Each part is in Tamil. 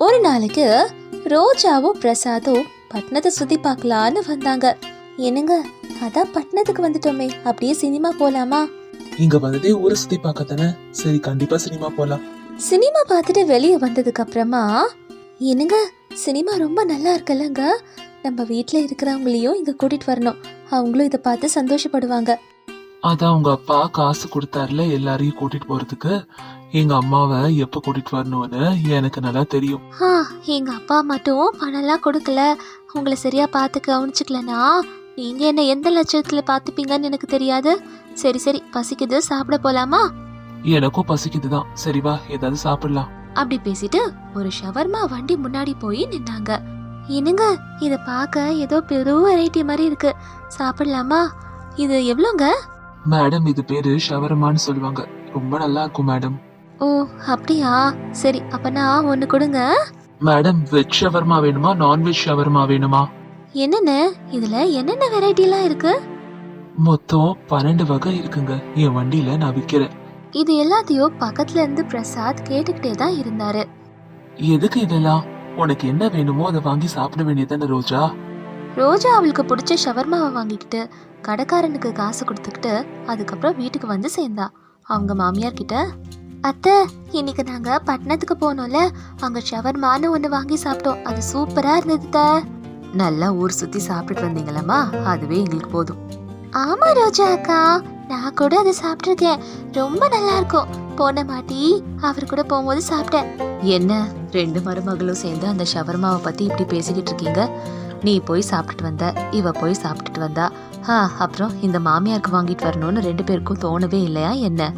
ஒரு நாளைக்கு ரோஜாவும் பிரசாதும் பட்டணத்தை சுத்தி பார்க்கலான்னு வந்தாங்க. என்னங்க அதான் பட்டணத்துக்கு வந்துட்டோமே அப்படியே சினிமா போலாமா? இங்க வந்ததே ஊரை சுத்தி பார்க்க தானே சரி கண்டிப்பா சினிமா போலாம். சினிமா பார்த்துட்டு வெளியே வந்ததுக்கு அப்புறமா என்னங்க சினிமா ரொம்ப நல்லா இருக்குல்லங்க. நம்ம வீட்டில் இருக்கிறவங்களையும் இங்க கூட்டிட்டு வரணும். அவங்களும் இதை பார்த்து சந்தோஷப்படுவாங்க. அதான் உங்க அப்பா காசு கொடுத்தாருல எல்லாரையும் கூட்டிட்டு போறதுக்கு. எங்க அம்மாவை எப்ப கூட்டிட்டு வரணும்னு எனக்கு நல்லா தெரியும். ஆ எங்க அப்பா மட்டும் பணம்லாம் கொடுக்கல. உங்களை சரியா பார்த்து கவனிச்சுக்கலனா நீங்க என்ன எந்த லட்சத்துல பார்த்துப்பீங்கன்னு எனக்கு தெரியாது. சரி சரி பசிக்குது சாப்பிட போலாமா? எனக்கும் பசிக்குதுதான். சரி வா ஏதாவது சாப்பிடலாம். அப்படி பேசிட்டு ஒரு ஷவர்மா வண்டி முன்னாடி போய் நின்னாங்க. என்னங்க இத பார்க்க ஏதோ பெரும் வெரைட்டி மாதிரி இருக்கு. சாப்பிடலாமா? இது எவ்வளோங்க? மேடம் இது பேரு ஷவரமான்னு சொல்லுவாங்க. ரொம்ப நல்லா இருக்கும் மேடம். ஓ அப்படியா? சரி அப்பனா ஒன்று கொடுங்க. மேடம் வெஜ் ஷவர்மா வேணுமா நான்வெஜ் ஷவர்மா வேணுமா? என்னென்ன? இதுல என்னென்ன வெரைட்டிலாம் இருக்கு? மொத்தம் பன்னெண்டு வகை இருக்குங்க. என் வண்டியில நான் விக்கிறேன். இது எல்லாத்தையும் பக்கத்துல இருந்து பிரசாத் கேட்டுக்கிட்டே தான் இருந்தாரு. எதுக்கு இதெல்லாம்? உனக்கு என்ன வேணுமோ அதை வாங்கி சாப்பிட வேண்டியதானே ரோஜா? ரோஜா அவளுக்கு பிடிச்ச ஷவர்மாவை வாங்கிக்கிட்டு கடைக்காரனுக்கு காசு கொடுத்துக்கிட்டு அதுக்கப்புறம் வீட்டுக்கு வந்து சேர்ந்தா. அவங்க மாமியார் கிட்ட அத்தை இன்னைக்கு நாங்க பட்டணத்துக்கு போனோம்ல அங்க ஷவர்மான்னு ஒன்று வாங்கி சாப்பிட்டோம். அது சூப்பரா இருந்தது த நல்லா ஊர் சுத்தி சாப்பிட்டுட்டு வந்தீங்களம்மா? அதுவே எங்களுக்கு போதும். ஆமா ரோஜா அக்கா. நான் கூட அதை சாப்பிட்ருக்கேன் ரொம்ப நல்லா இருக்கும். போன மாட்டி அவர் கூட போகும்போது சாப்பிட்டேன். என்ன? ரெண்டு மருமகளும் சேர்ந்து அந்த ஷவர்மாவை பத்தி இப்படி பேசிக்கிட்டு இருக்கீங்க? நீ போய் சாப்பிட்டுட்டு வந்த இவ போய் சாப்பிட்டுட்டு வந்தா. ஆ அப்புறம் இந்த மாமியாருக்கு வாங்கிட்டு வரணும்னு ரெண்டு பேருக்கும் தோணவே இல்லையா? என்ன?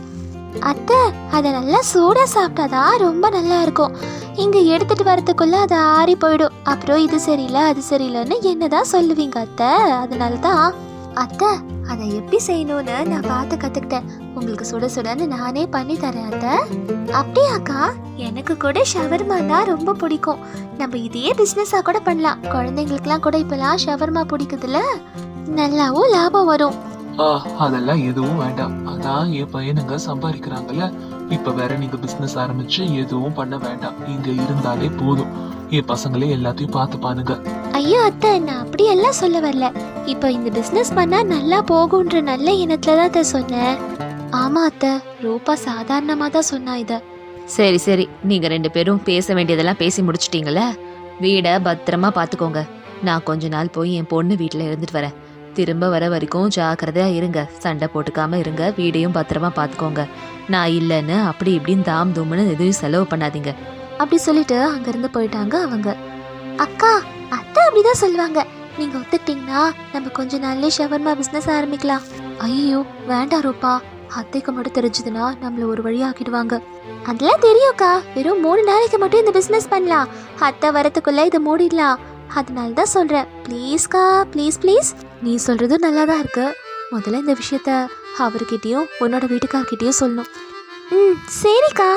அத்தை அதை நல்லா சூடா சாப்பிட்டாதான் ரொம்ப நல்லா இருக்கும். இங்க எடுத்துட்டு வரதுக்குள்ள அது ஆறி போயிடும். அப்புறம் இது சரியில்லை அது சரியில்லைன்னு என்னதான் சொல்லுவீங்க அத்தை? அதனால தான் அத்தை அதை எப்படி செய்யணும்னு நான் பார்த்து கத்துக்கிட்டேன். உங்களுக்கு சுட சுடன்னு நானே பண்ணி தரேன் அத்தை. அப்படியாக்கா? எனக்கு கூட ஷவர்மானா ரொம்ப பிடிக்கும். நம்ம இதையே பிஸ்னஸாக கூட பண்ணலாம். குழந்தைங்களுக்குலாம் கூட இப்போலாம் ஷவர்மா பிடிக்குதுல்ல? நல்லாவும் லாபம் வரும். அதெல்லாம் எதுவும் வேண்டாம். அதான் என் பையனுங்க சம்பாதிக்கிறாங்கல்ல. இப்ப வேற நீங்க பிசினஸ் ஆரம்பிச்சு எதுவும் பண்ண வேண்டாம். இங்க இருந்தாலே போதும். என் பசங்களே எல்லாத்தையும் பார்த்துப்பானுங்க. ஐயோ அத்தை நான் அப்படியெல்லாம் சொல்ல வரல. இப்போ இந்த பிஸ்னஸ் பண்ணா நல்லா போகுன்ற நல்ல எண்ணத்துல தான் அத்தை சொன்னேன். ஆமா அத்தை. ரூபா சாதாரணமா தான் சொன்னா இத. சரி சரி. நீங்க ரெண்டு பேரும் பேச வேண்டியதெல்லாம் பேசி முடிச்சிட்டீங்கல்ல? வீடை பத்திரமா பாத்துக்கோங்க நான் கொஞ்ச நாள் போய் என் பொண்ணு வீட்டில் இருந்துட்டு வரேன். திரும்ப வர வரைக்கும் ஜாக்கிரதையாக இருங்க. சண்டை போட்டுக்காம இருங்க. வீடையும் பத்திரமா பார்த்துக்கோங்க நான் இல்லைன்னு அப்படி இப்படின்னு தாம் தூம்னு எதுவும் செலவு பண்ணாதீங்க. அப்படி சொல்லிட்டு அங்கேருந்து போயிட்டாங்க அவங்க. அக்கா அத்தை அப்படிதான் சொல்லுவாங்க. நீங்க ஒத்துக்கிட்டீங்கன்னா நம்ம கொஞ்ச நாள்லயே ஷவர்மா பிசினஸ் ஆரம்பிக்கலாம். ஐயோ வேண்டாம் ரூபா. அத்தைக்கு மட்டும் தெரிஞ்சதுன்னா நம்மள ஒரு வழி ஆக்கிடுவாங்க. அதெல்லாம் தெரியும்க்கா. வெறும் மூணு நாளைக்கு மட்டும் இந்த பிசினஸ் பண்ணலாம். அத்தை வரத்துக்குள்ள இதை மூடிடலாம். அதனால தான் சொல்கிறேன் ப்ளீஸ்க்கா ப்ளீஸ் ப்ளீஸ் நீ சொல்கிறதும் நல்லா தான் இருக்கு. முதல்ல இந்த விஷயத்த அவர்கிட்டயும் உன்னோட வீட்டுக்கார்கிட்டயும் சொல்லணும். ம் சரிக்கா.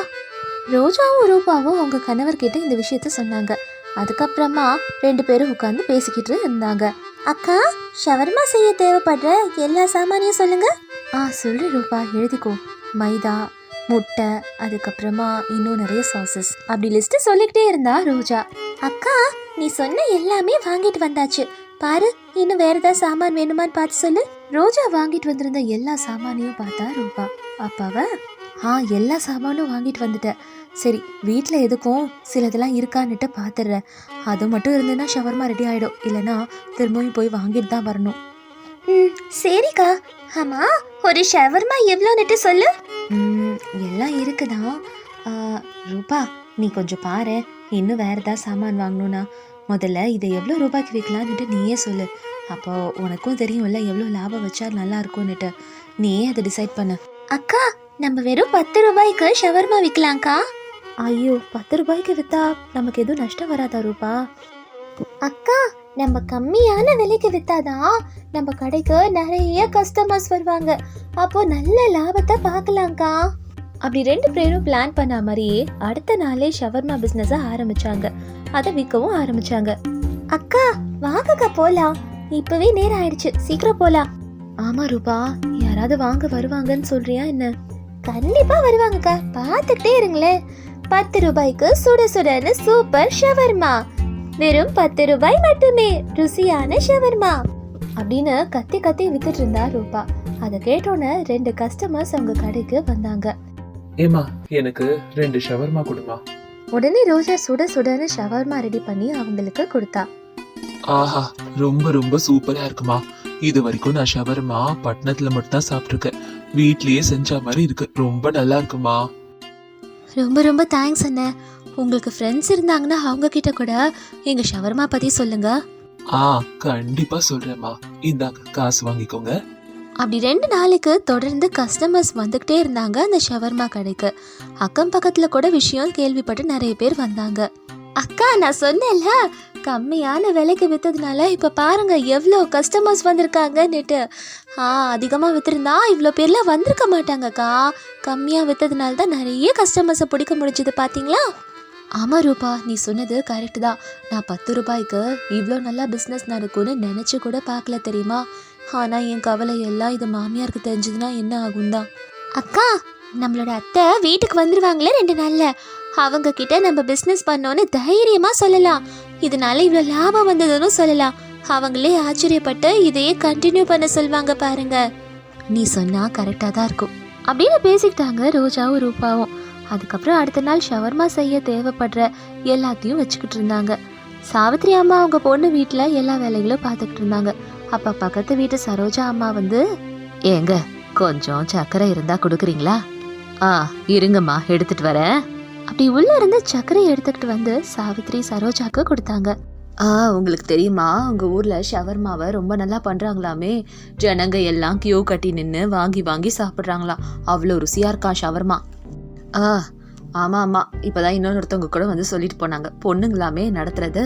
ரோஜாவும் ரூபாவும் அவங்க கணவர்கிட்ட இந்த விஷயத்த சொன்னாங்க. அதுக்கப்புறமா ரெண்டு பேரும் உட்காந்து பேசிக்கிட்டு இருந்தாங்க. அக்கா ஷவர்மா செய்ய தேவைப்படுற எல்லா சாமானியும் சொல்லுங்க. ஆ சொல்லு ரூபா எழுதிக்கோ. மைதா முட்டை அதுக்கப்புறமா இன்னும் நிறைய சாசஸ் அப்படி லிஸ்ட் சொல்லிக்கிட்டே இருந்தா ரோஜா. அக்கா நீ சொன்ன எல்லாமே வாங்கிட்டு வந்தாச்சு. பாரு இன்னும் வேற ஏதாவது சாமான் வேணுமான்னு பார்த்து சொல்லு. ரோஜா வாங்கிட்டு வந்திருந்த எல்லா சாமானையும் பார்த்தா ரூபா. அப்பாவ? ஆ எல்லா சாமானும் வாங்கிட்டு வந்துட்டேன் சரி வீட்டில் எதுக்கும்? சிலதெல்லாம் இருக்கான்னுட்டு பார்த்துடுறேன் அது மட்டும் இருந்ததுன்னா ஷவர்மா ரெடி ஆகிடும் இல்லைன்னா திரும்பவும் போய் வாங்கிட்டு தான் வரணும். ம் சரிக்கா. ஆமா ஒரு ஷவர்மா எவ்வளோன்னுட்டு சொல்லு. எல்லாம் இருக்குதான். ரூபா நீ கொஞ்சம் பாரு இன்னும் வேற ஏதாவது சாமான் வாங்கணும்னா. முதல்ல இதை எவ்வளோ ரூபாய்க்கு விற்கலான்னுட்டு நீயே சொல்லு. அப்போ உனக்கும் தெரியும்ல எவ்வளோ லாபம் வச்சா நல்லா இருக்கும்னுட்டு. நீயே அதை டிசைட் பண்ணு. அக்கா நம்ம வெறும் பத்து ரூபாய்க்கு ஷவர்மா விற்கலாம்க்கா ஐயோ பத்து ரூபாய்க்கு வித்தா நமக்கு எதுவும் நஷ்டம் வராதா ரூபா? அக்கா நம்ம கம்மியான விலைக்கு வித்தாதான் நம்ம கடைக்கு நிறைய கஸ்டமர்ஸ் வருவாங்க. அப்போ நல்ல லாபத்தை பார்க்கலாம்க்கா. அப்படி ரெண்டு பேரும் பிளான் பண்ண மாதிரியே அடுத்த நாளே ஷவர்மா பிசினஸ ஆரம்பிச்சாங்க. அதை விற்கவும் ஆரம்பிச்சாங்க. அக்கா வாங்கக்கா போலாம். இப்பவே நேரம் ஆயிடுச்சு. சீக்கிரம் போலாம். ஆமா ரூபா. யாராவது வாங்க வருவாங்கன்னு சொல்றியா என்ன? கண்டிப்பா வருவாங்கக்கா. பார்த்துட்டே இருங்களேன். பத்து ரூபாய்க்கு சுட சுடன்னு சூப்பர் ஷவர்மா. வெறும் பத்து ரூபாய் மட்டுமே. ருசியான ஷவர்மா. அப்படின்னு கத்தி கத்தி வித்துட்டு இருந்தா ரூபா. அதை கேட்டோன்னே ரெண்டு கஸ்டமர்ஸ் அவங்க கடைக்கு வந்தாங்க. ஏமா எனக்கு ரெண்டு ஷவர்மா கொடுமா. உடனே ரோஜா சுட சுடன்னு ஷவர்மா ரெடி பண்ணி அவங்களுக்கு கொடுத்தா. ஆஹா ரொம்ப ரொம்ப சூப்பரா இருக்குமா. இது வரைக்கும் நான் ஷவர்மா பட்டணத்துல மட்டும் தான் சாப்பிட்டுருக்கேன். வீட்லயே செஞ்ச மாதிரி இருக்கு. ரொம்ப நல்லா இருக்குமா. ரொம்ப ரொம்ப தேங்க்ஸ் அண்ணே. உங்களுக்கு ஃப்ரெண்ட்ஸ் இருந்தாங்கன்னா அவங்க கிட்ட கூட எங்க ஷவர்மா பத்தி சொல்லுங்க. ஆ கண்டிப்பா சொல்றேம்மா. இந்தாங்க காசு வாங்கிக்கோங்க. அப்படி ரெண்டு நாளைக்கு தொடர்ந்து கஸ்டமர்ஸ் வந்துக்கிட்டே இருந்தாங்க அந்த ஷவர்மா கடைக்கு. அக்கம் பக்கத்துல கூட விஷயம் கேள்விப்பட்டு நிறைய பேர் வந்தாங்க. அக்கா நான் சொன்னேன்ல கம்மியான விலைக்கு வித்ததுனால இப்ப பாருங்க எவ்வளோ கஸ்டமர்ஸ் வந்திருக்காங்கன்னுட்டு. ஆ அதிகமா வித்திருந்தா இவ்வளோ பேர்லாம் வந்திருக்க மாட்டாங்கக்கா. கம்மியா வித்ததுனால தான் நிறைய கஸ்டமர்ஸை பிடிக்க முடிஞ்சது பாத்தீங்களா? ஆமா ரூபா நீ சொன்னது கரெக்ட் தான். நான் பத்து ரூபாய்க்கு இவ்வளோ நல்லா பிஸ்னஸ் நடக்கும்னு நினைச்சு கூட பார்க்கல தெரியுமா? ஆனா என் கவலை எல்லாம் இது மாமியாருக்கு தெரிஞ்சதுன்னா என்ன ஆகும் தான் அக்கா நம்மளோட அத்தை வீட்டுக்கு வந்துருவாங்களே ரெண்டு நாள்ல. அவங்க கிட்ட நம்ம பிசினஸ் பண்ணோன்னு தைரியமா சொல்லலாம். இதனால இவ்வளோ லாபம் வந்ததுன்னு சொல்லலாம். அவங்களே ஆச்சரியப்பட்டு இதையே கண்டினியூ பண்ண சொல்வாங்க பாருங்க. நீ சொன்னா கரெக்டா தான் இருக்கும். அப்படின்னு பேசிக்கிட்டாங்க ரோஜாவும் ரூபாவும். அதுக்கப்புறம் அடுத்த நாள் ஷவர்மா செய்ய தேவைப்படுற எல்லாத்தையும் வச்சுக்கிட்டு இருந்தாங்க. சாவித்ரி அம்மா அவங்க பொண்ணு வீட்டில் எல்லா வேலைகளும் பார்த்துக்கிட்டு இருந்தாங்க. அப்போ பக்கத்து வீட்டு சரோஜா அம்மா வந்து ஏங்க கொஞ்சம் சர்க்கரை இருந்தா கொடுக்குறீங்களா? ஆ இருங்கம்மா எடுத்துட்டு வரேன். அப்படி உள்ள இருந்து சர்க்கரை எடுத்துக்கிட்டு வந்து சாவித்ரி சரோஜாக்கு கொடுத்தாங்க. ஆ உங்களுக்கு தெரியுமா உங்க ஊர்ல ஷவர்மாவை ரொம்ப நல்லா பண்றாங்களாமே. ஜனங்க எல்லாம் கியூ கட்டி நின்று வாங்கி வாங்கி சாப்பிட்றாங்களாம். அவ்வளோ ருசியா இருக்கா ஷவர்மா. ஆ ஆமா ஆமா. இப்பதான் இன்னொருத்தவங்க கூட வந்து சொல்லிட்டு போனாங்க. பொண்ணுங்களாமே நடத்துறது.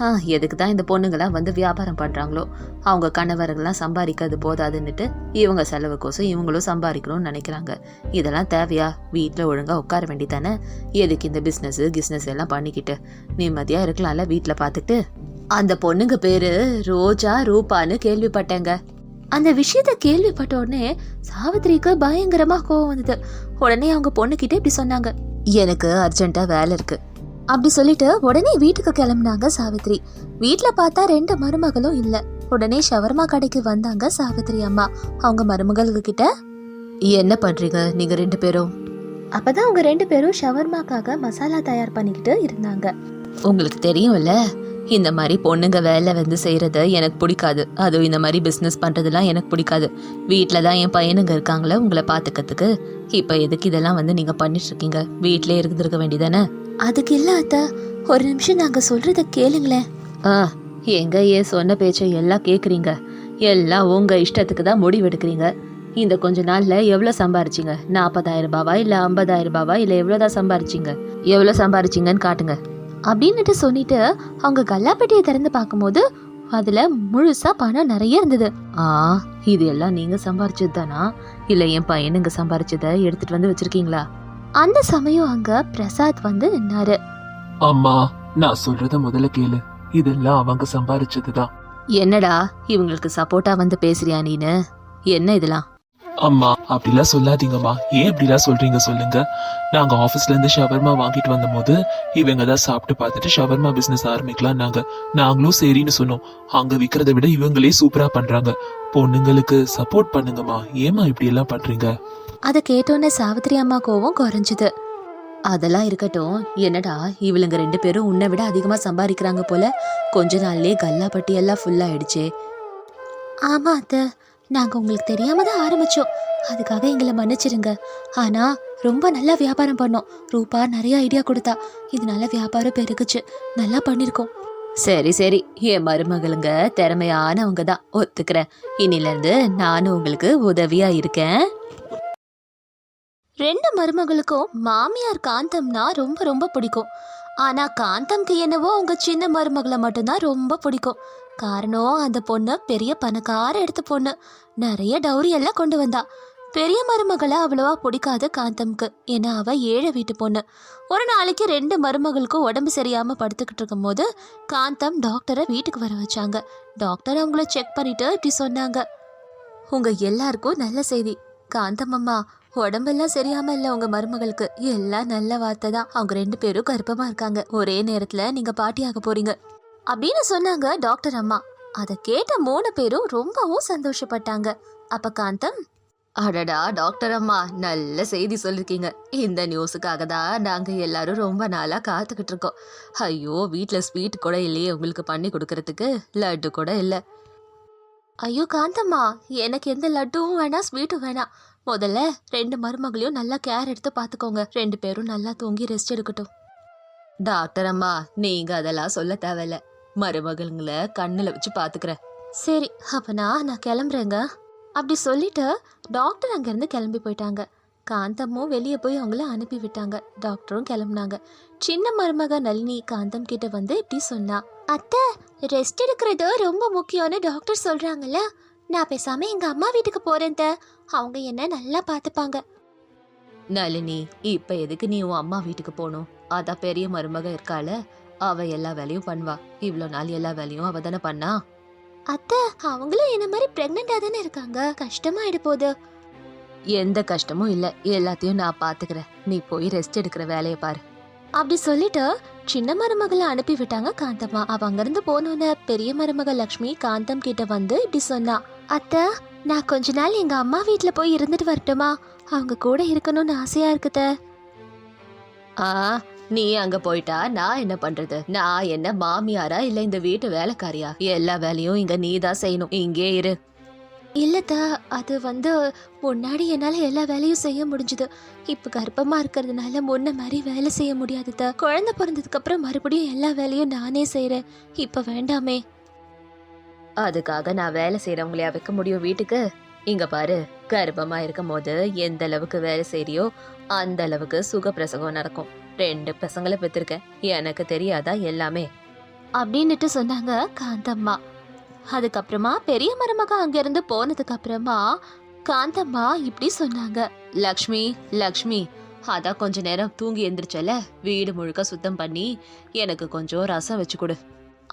ஆ எதுக்கு தான் இந்த பொண்ணுங்களாம் வந்து வியாபாரம் பண்ணுறாங்களோ அவங்க கணவர்கள்லாம் சம்பாதிக்கிறது போதாதுன்னுட்டு இவங்க செலவுக்கோசம் இவங்களும் சம்பாதிக்கணும்னு நினைக்கிறாங்க. இதெல்லாம் தேவையா? வீட்டில் ஒழுங்காக உட்கார வேண்டித்தானே எதுக்கு இந்த பிஸ்னஸ் கிஸ்னஸ் எல்லாம் பண்ணிக்கிட்டு? நிம்மதியாக இருக்கலாம்ல வீட்டில் பார்த்துட்டு அந்த பொண்ணுங்க பேரு ரோஜா ரூபான்னு கேள்விப்பட்டேங்க. அந்த விஷயத்த கேள்விப்பட்ட உடனே சாவித்திரிக்கு பயங்கரமா கோவம் வந்தது. உடனே அவங்க பொண்ணுகிட்ட இப்படி சொன்னாங்க. எனக்கு அர்ஜென்ட்டா வேலை இருக்கு. அப்படி சொல்லிட்டு உடனே வீட்டுக்கு கிளம்புனாங்க சாவித்ரி. வீட்ல பார்த்தா ரெண்டு மருமகளும் இல்ல. உடனே ஷவர்மா கடைக்கு வந்தாங்க சாவித்ரி அம்மா. அவங்க மருமகளுக்கு கிட்ட என்ன பண்றீங்க? நீங்க ரெண்டு பேரும்? அப்பதான் அவங்க ரெண்டு பேரும் ஷவர்மாக்காக மசாலா தயார் பண்ணிக்கிட்டு இருந்தாங்க. உங்களுக்கு தெரியும்ல இந்த மாதிரி பொண்ணுங்க வேலை வந்து செய்யறது எனக்கு பிடிக்காது. அதுவும் இந்த மாதிரி பிஸ்னஸ் பண்றதெல்லாம் எனக்கு பிடிக்காது. வீட்டில் தான் என் பையனுங்க இருக்காங்களே உங்களை பார்த்துக்கிறதுக்கு. இப்போ எதுக்கு இதெல்லாம் வந்து நீங்க பண்ணிட்டு இருக்கீங்க? வீட்டிலே இருந்திருக்க வேண்டியதானே? அதுக்கு இல்ல அத்தா ஒரு நிமிஷம் நாங்க சொல்றத கேளுங்களேன். ஆ எங்க ஏன் சொன்ன பேச்சை எல்லாம் கேக்குறீங்க. எல்லாம் உங்க இஷ்டத்துக்கு தான் முடிவெடுக்கிறீங்க. இந்த கொஞ்ச நாள்ல எவ்வளவு சம்பாரிச்சீங்க? நாற்பதாயிரம் ரூபாவா இல்ல ஐம்பதாயிரம் ரூபாவா இல்ல எவ்வளவுதான் சம்பாரிச்சீங்க? எவ்வளவு சம்பாரிச்சீங்கன்னு காட்டுங்க. அப்படின்னுட்டு சொல்லிட்டு அவங்க கல்லாப்பெட்டியை திறந்து பார்க்கும்போது அதுல முழுசா பணம் நிறைய இருந்தது. ஆ இது எல்லாம் நீங்க சம்பாரிச்சது தானா இல்ல என் பையனுங்க சம்பாரிச்சதை எடுத்துட்டு வந்து வச்சிருக்கீங்களா? அந்த சமயம் அங்க பிரசாத் வந்து நின்னாரு. அம்மா நான் சொல்றத முதல்ல கேளு. இதெல்லாம் அவங்க சம்பாரிச்சதுதான். என்னடா இவங்களுக்கு சப்போர்ட்டா வந்து பேசுறியா நீனு? என்ன இதெல்லாம்? அம்மா அப்படிலாம் சொல்லாதீங்கம்மா. ஏன் இப்படிலாம் சொல்றீங்க சொல்லுங்க. நாங்க ஆபீஸ்ல இருந்து ஷவர்மா வாங்கிட்டு வந்தபோது இவங்க தான் சாப்பிட்டு பார்த்துட்டு ஷவர்மா பிசினஸ் ஆரம்பிக்கலாம் நாங்க நாங்களும் சரின்னு சொன்னோம். அங்க விக்கிறத விட இவங்களே சூப்பரா பண்றாங்க. பொண்ணுங்களுக்கு சப்போர்ட் பண்ணுங்கம்மா. ஏமா இப்படி எல்லாம் பண்றீங்க? அதை கேட்டோன்னே சாவித்திரி அம்மா கோவம் குறைஞ்சுது. அதெல்லாம் இருக்கட்டும். என்னடா இவளுங்க ரெண்டு பேரும் உன்னை விட அதிகமாக சம்பாதிக்கிறாங்க போல. கொஞ்ச நாள்லேயே கல்லாப்பட்டி எல்லாம் ஃபுல் ஆயிடுச்சே. ஆமா அத்தை. நாங்கள் உங்களுக்கு தெரியாம தான் ஆரம்பிச்சோம். அதுக்காக எங்களை மன்னிச்சிருங்க. ஆனா ரொம்ப நல்லா வியாபாரம் பண்ணோம். ரூபா நிறைய ஐடியா கொடுத்தா. இதனால வியாபாரம் பெருகுச்சு. நல்லா பண்ணிருக்கோம். சரி சரி. என் மருமகளுங்க திறமையானவங்க தான். ஒத்துக்கிறேன். இன்னிலேருந்து நானும் உங்களுக்கு உதவியா இருக்கேன். ரெண்டு மருமகளுக்கும் மாமியார் காந்தம்னா ரொம்ப ரொம்ப பிடிக்கும். ஆனா காந்தம்க்கு என்னவோ அவங்க சின்ன மருமகளை மட்டும்தான் ரொம்ப பிடிக்கும். காரணம் அந்த பொண்ணு பெரிய பணக்கார எடுத்த பொண்ணு. நிறைய டவுரி எல்லாம் கொண்டு வந்தா. பெரிய மருமகளை அவ்வளவா பிடிக்காது காந்தம்க்கு. ஏன்னா அவ ஏழை வீட்டு பொண்ணு. ஒரு நாளைக்கு ரெண்டு மருமகளுக்கும் உடம்பு சரியாம படுத்துக்கிட்டு இருக்கும்போது காந்தம் டாக்டரை வீட்டுக்கு வர வச்சாங்க. டாக்டர் அவங்கள செக் பண்ணிட்டு இப்படி சொன்னாங்க. உங்க எல்லாருக்கும் நல்ல செய்தி. காந்தம் அம்மா உடம்பெல்லாம் சரியாம இல்ல உங்க மருமகளுக்கு. எல்லாம் நல்ல வார்த்தை தான். அவங்க ரெண்டு பேரும் கர்ப்பமா இருக்காங்க. ஒரே நேரத்துல நீங்க பாட்டியாக போறீங்க. அப்படின்னு சொன்னாங்க டாக்டர் அம்மா. அதை கேட்ட மூணு பேரும் ரொம்பவும் சந்தோஷப்பட்டாங்க. அப்ப காந்தம் அடடா டாக்டர் அம்மா நல்ல செய்தி சொல்லிருக்கீங்க. இந்த நியூஸுக்காக தான் நாங்க எல்லாரும் ரொம்ப நாளா காத்துக்கிட்டு இருக்கோம். ஐயோ வீட்ல ஸ்வீட் கூட இல்லையே உங்களுக்கு பண்ணி கொடுக்கறதுக்கு. லட்டு கூட இல்ல. ஐயோ காந்தம்மா எனக்கு எந்த லட்டுவும் வேணாம் ஸ்வீட்டும் வேணாம். முதல்ல ரெண்டு மருமகளையும் நல்லா கேர் எடுத்து பார்த்துக்கோங்க. ரெண்டு பேரும் நல்லா தூங்கி ரெஸ்ட் எடுக்கட்டும். டாக்டர் அம்மா நீங்க அதெல்லாம் சொல்ல தேவையில்ல. மருமகளுங்களை கண்ணுல வச்சு பாத்துக்கிறேன் சரி அப்பனா நான் கிளம்புறேங்க. அப்படி சொல்லிட்டு டாக்டர் அங்கேருந்து கிளம்பி போயிட்டாங்க. காந்தமும் வெளியே போய் அவங்கள அனுப்பி விட்டாங்க. டாக்டரும் கிளம்புனாங்க. சின்ன மருமக நளினி காந்தம் கிட்ட வந்து இப்படி சொன்னா. அத்தை ரெஸ்ட் எடுக்கிறது ரொம்ப முக்கியம்னு டாக்டர் சொல்றாங்கல்ல. நான் பேசாம எங்க அம்மா வீட்டுக்கு போறேன். அவங்க என்ன நல்லா பார்த்துப்பாங்க. நளினி இப்ப எதுக்கு நீ உன் அம்மா வீட்டுக்கு போகணும்? அதான் பெரிய மருமக இருக்கால அவ எல்லா வேலையும் பண்ணுவா. இவ்வளோ நாள் எல்லா வேலையும் அவ தானே பண்ணா? அத்தை அவங்களும் என்ன மாதிரி பிரெக்னெண்டா தானே இருக்காங்க? கஷ்டமாயிடு போகுது எந்த கஷ்டமும் இல்ல. எல்லாத்தையும் நான் பாத்துக்கிறேன். நீ போய் ரெஸ்ட் எடுக்கிற வேலையை பாரு. அப்படி சொல்லிட்டு சின்ன மருமகளை அனுப்பி விட்டாங்க காந்தம்மா. அவ அங்கிருந்து போனோன்னு பெரிய மருமக லக்ஷ்மி காந்தம் கிட்ட வந்து இப்படி சொன்னா. அத்தை நான் கொஞ்ச நாள் எங்க அம்மா வீட்ல போய் இருந்துட்டு வரட்டுமா? அவங்க கூட இருக்கணும்னு ஆசையா இருக்குத ஆ நீ அங்க போயிட்டா நான் என்ன பண்றது? நான் என்ன மாமியாரா இல்ல இந்த வீட்டு வேலைக்காரியா? எல்லா வேலையும் இங்க நீ தான் செய்யணும். இங்கே இரு. இல்லத்தா அது வந்து முன்னாடி என்னால எல்லா வேலையும் செய்ய முடிஞ்சது. இப்ப கர்ப்பமா இருக்கிறதுனால முன்ன மாதிரி வேலை செய்ய முடியாதுதா குழந்தை பிறந்ததுக்கு அப்புறம் மறுபடியும் எல்லா வேலையும் நானே செய்யறேன் இப்ப வேண்டாமே. அதுக்காக நான் வேலை செய்கிறவங்களையா வைக்க முடியும் வீட்டுக்கு? இங்க பாரு கர்ப்பமா இருக்கும் போது எந்த அளவுக்கு வேலை செய்றியோ அந்த அளவுக்கு சுகப்பிரசவம் நடக்கும். ரெண்டு பசங்களை பெற்றிருக்கேன் எனக்கு தெரியாதா எல்லாமே? அப்படின்னுட்டு சொன்னாங்க காந்தம்மா. அதுக்கப்புறமா பெரிய மருமக அங்கிருந்து போனதுக்கு அப்புறமா காந்தம்மா இப்படி சொன்னாங்க. லக்ஷ்மி லக்ஷ்மி அதான் கொஞ்ச நேரம் தூங்கி எந்திரிச்சல? வீடு முழுக்க சுத்தம் பண்ணி எனக்கு கொஞ்சம் ரசம் வச்சு கொடு.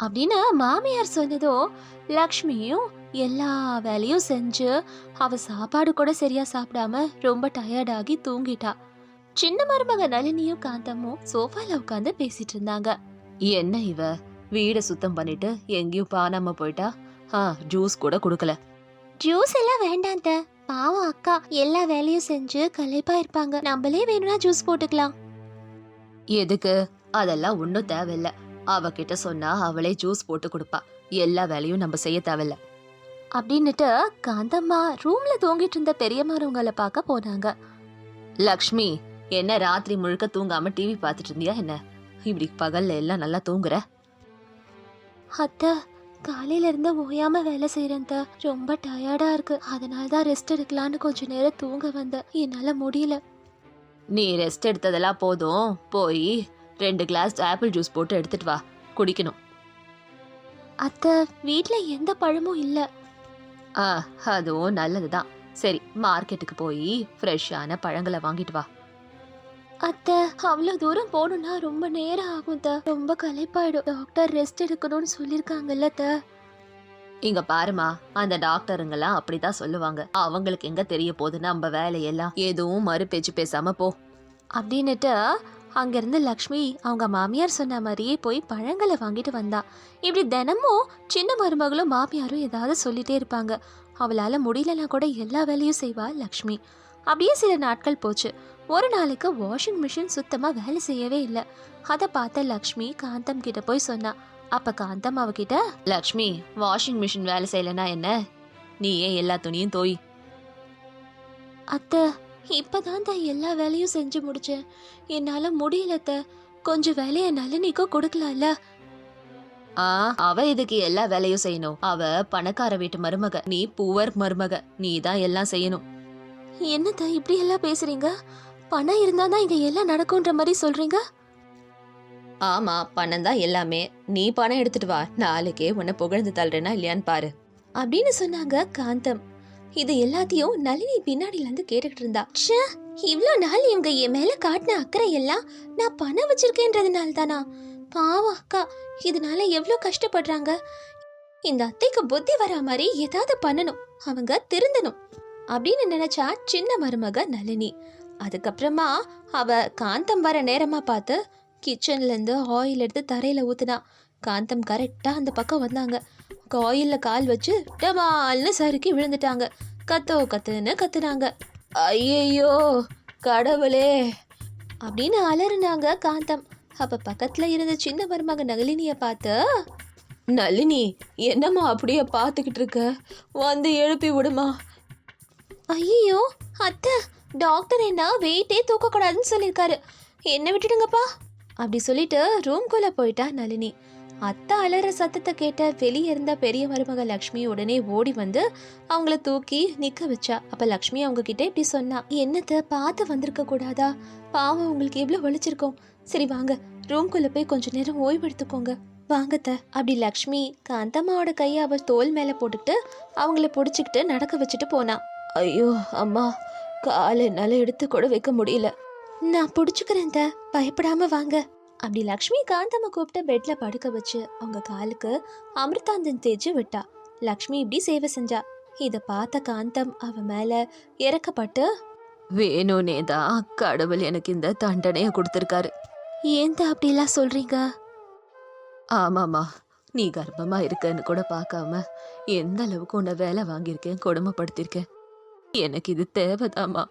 அப்படின்னு மாமியார் சொன்னதோ லக்ஷ்மியும் எல்லா வேலையும் செஞ்சு அவ சாப்பாடு கூட சரியா சாப்பிடாம ரொம்ப டயர்டாகி தூங்கிட்டா. சின்ன மருமக நளினியும் காந்தமும் சோஃபால உட்காந்து பேசிட்டு இருந்தாங்க. என்ன இவ? வீடை சுத்தம் பண்ணிட்டு எங்கேயும் பானாம போயிட்டா? ஆ ஜூஸ் கூட கொடுக்கல. ஜூஸ் எல்லாம் வேண்டாம் த பாவம் அக்கா எல்லா வேலையும் செஞ்சு களைப்பா இருப்பாங்க. நம்மளே வேணும்னா ஜூஸ் போட்டுக்கலாம். எதுக்கு? அதெல்லாம் ஒன்றும் தேவையில்ல. அவகிட்ட சொன்னா அவளே ஜூஸ் போட்டு கொடுப்பா. எல்லா வேலையும் நம்ம செய்ய தேவையில்ல. அப்படின்னுட்டு காந்தம்மா ரூம்ல தூங்கிட்டு இருந்த பெரியம்மாரவங்களை பார்க்க போனாங்க. லக்ஷ்மி என்ன ராத்திரி முழுக்க தூங்காம டிவி பார்த்துட்டு இருந்தியா என்ன? இப்படி பகல்ல எல்லாம் நல்லா தூங்குற? அத்தை காலையில இருந்து ஓயாம வேலை செய்யறேன். ரொம்ப டயர்டா இருக்கு. அதனால தான் ரெஸ்ட் எடுக்கலான்னு கொஞ்ச நேரம் தூங்க வந்தேன். என்னால முடியல. நீ ரெஸ்ட் எடுத்ததெல்லாம் போதும். போய் ரெண்டு கிளாஸ் ஆப்பிள் ஜூஸ் போட்டு எடுத்துட்டு வா. குடிக்கணும். அத்தை வீட்ல எந்த பழமும் இல்ல. ஆ அதுவும் நல்லதுதான். சரி மார்க்கெட்டுக்கு போய் ஃப்ரெஷ்ஷான பழங்களை வாங்கிட்டு வா. அத்தை அவ்வளோ தூரம் போகணும்னா ரொம்ப நேரம் ஆகும் த ரொம்ப களைப்பாயிடும். டாக்டர் ரெஸ்ட் எடுக்கணும்னு சொல்லியிருக்காங்கல்ல த இங்க பாருமா அந்த டாக்டருங்கெல்லாம் அப்படிதான் சொல்லுவாங்க. அவங்களுக்கு எங்க தெரிய போகுது? நம்ம வேலையெல்லாம். எதுவும் மறு பேச்சு பேசாம போ. அப்படின்னுட்டு அங்கேருந்து லக்ஷ்மி அவங்க மாமியார் சொன்ன மாதிரியே போய் பழங்களை வாங்கிட்டு வந்தா. இப்படி தினமும் சின்ன மருமகளும் மாமியாரும் ஏதாவது சொல்லிட்டே இருப்பாங்க. அவளால் முடியலனா கூட எல்லா வேலையும் செய்வா லக்ஷ்மி. அப்படியே சில நாட்கள் போச்சு. ஒரு நாளைக்கு வாஷிங் மிஷின் சுத்தமாக வேலை செய்யவே இல்லை. அதை பார்த்த லக்ஷ்மி காந்தம் கிட்ட போய் சொன்னா அப்போ காந்தம் அவகிட்ட லக்ஷ்மி வாஷிங் மிஷின் வேலை செய்யலனா என்ன? நீ ஏன் எல்லா துணியும் தோய். அத்தை இப்பதான் தான் எல்லா வேலையும் செஞ்சு முடிச்சேன். என்னால முடியல அத்தை. கொஞ்சம் வேலைய நளினிக்கோ கொடுக்கலாம்ல? ஆ அவ இதுக்கு எல்லா வேலையும் செய்யணும். அவ பணக்கார வீட்டு மருமக. நீ புவர் மருமக. நீ தான் எல்லாம் செய்யணும். என்னத்த இப்படி எல்லாம் பேசுறீங்க? பணம் இருந்தா தான் இங்க எல்லாம் நடக்கும்ன்ற மாதிரி சொல்றீங்க? ஆமா பணம் தான் எல்லாமே. நீ பணம் எடுத்துட்டு வா. நாளைக்கே உன்னை புகழ்ந்து தள்ளுறேனா இல்லையான்னு பாரு. அப்படின்னு சொன்னாங்க காந்தம். இது எல்லாத்தையும் நளினி பின்னாடில இருந்து கேட்டுக்கிட்டு இருந்தா. ச்சே நாள் இவங்க என் மேல காட்டின அக்கறை எல்லாம் நான் பணம் வச்சிருக்கேன்றதுனால தானா பாவம் அக்கா இதனால எவ்வளோ கஷ்டப்படுறாங்க? இந்த அத்தைக்கு புத்தி வரா மாதிரி ஏதாவது பண்ணணும் அவங்க திருந்தணும் அப்படின்னு நினைச்சா சின்ன மருமக நளினி. அதுக்கப்புறமா அவ காந்தம் வர நேரமா பார்த்து கிச்சன்ல இருந்து ஆயில் எடுத்து தரையில ஊத்துனா. காந்தம் கரெக்டா அந்த பக்கம் வந்தாங்க. கோயிலில் கால் வச்சு டமால்னு சறுக்கி விழுந்துட்டாங்க. கத்தோ கத்துன்னு கத்துனாங்க. ஐயையோ கடவுளே அப்படின்னு அலறுனாங்க காந்தம். அப்ப பக்கத்துல இருந்த சின்ன மருமக நளினிய பார்த்து நளினி என்னம்மா அப்படியே பார்த்துக்கிட்டு இருக்க? வந்து எழுப்பி விடுமா? ஐயோ அத்தை டாக்டர் என்ன வெயிட்டே தூக்கக்கூடாதுன்னு சொல்லியிருக்காரு. என்ன விட்டுடுங்கப்பா அப்படி சொல்லிட்டு ரூம்குள்ள போயிட்டா நளினி. அத்தை அலற சத்தத்தை கேட்ட வெளியே இருந்த பெரிய மருமக லக்ஷ்மி உடனே ஓடி வந்து அவங்கள தூக்கி நிக்க வச்சா. அப்ப லக்ஷ்மி அவங்க கிட்ட இப்படி சொன்னா என்னத்தை பார்த்து வந்திருக்க கூடாதா? பாவம் உங்களுக்கு எவ்வளவு வலிச்சிருக்கோம். சரி வாங்க. ரூம்குள்ள போய் கொஞ்ச நேரம் ஓய்வு எடுத்துக்கோங்க வாங்கத்த அப்படி லக்ஷ்மி காந்தம்மாவோட கையை அவள் தோல் மேல போட்டுக்கிட்டு அவங்கள பிடிச்சிக்கிட்டு நடக்க வச்சுட்டு போனா. ஐயோ அம்மா காலை என்னால எடுத்து கூட வைக்க முடியல. நான் பிடிச்சுக்கிறேன் த பயப்படாம வாங்க. அப்படி லக்ஷ்மி காந்தம்மா கூப்பிட்டு பெட்ல படுக்க வச்சு அவங்க காலுக்கு அமிர்தாந்தன் தேய்ச்சி விட்டா. லக்ஷ்மி இப்படி சேவை செஞ்சா. இத பார்த்த காந்தம் அவ மேல இறக்கப்பட்டு வேணும்னே தான் கடவுள் எனக்கு இந்த தண்டனையை கொடுத்துருக்காரு. ஏன் அப்படிலாம் சொல்றீங்க? ஆமாம்மா நீ கர்ப்பமா இருக்கன்னு கூட பார்க்காம எந்த அளவுக்கு உன்னை வேலை வாங்கியிருக்கேன் கொடுமைப்படுத்திருக்கேன் எனக்கு இது தேவைதாம்மா.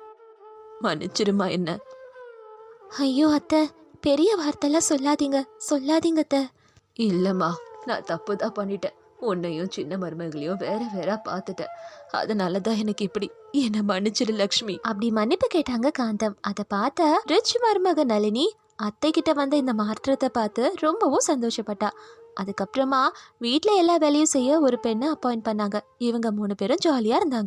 மன்னிச்சிருமா என்ன? ஐயோ அத்தை பெரிய வார்த்தைலாம் சொல்லாதீங்க. சொல்லாதீங்க அத்தை. இல்லைம்மா நான் தப்பு தான் பண்ணிட்டேன். உன்னையும் சின்ன மருமகளையும் வேற வேற பார்த்துட்டேன். அதனால தான் எனக்கு இப்படி என்னை மன்னிச்சிடு லக்ஷ்மி. அப்படி மன்னிப்பு கேட்டாங்க காந்தம். அதை பார்த்த ரிச் மருமக நளினி அத்தை கிட்ட வந்த இந்த மாற்றத்தை பார்த்து ரொம்பவும் சந்தோஷப்பட்டா. அதுக்கப்புறமா வீட்ல எல்லா வேலையும் செய்ய ஒரு பெண்ணை அப்பாயிண்ட் பண்ணாங்க. இவங்க மூணு பேரும் ஜாலியா இருந்தாங்க.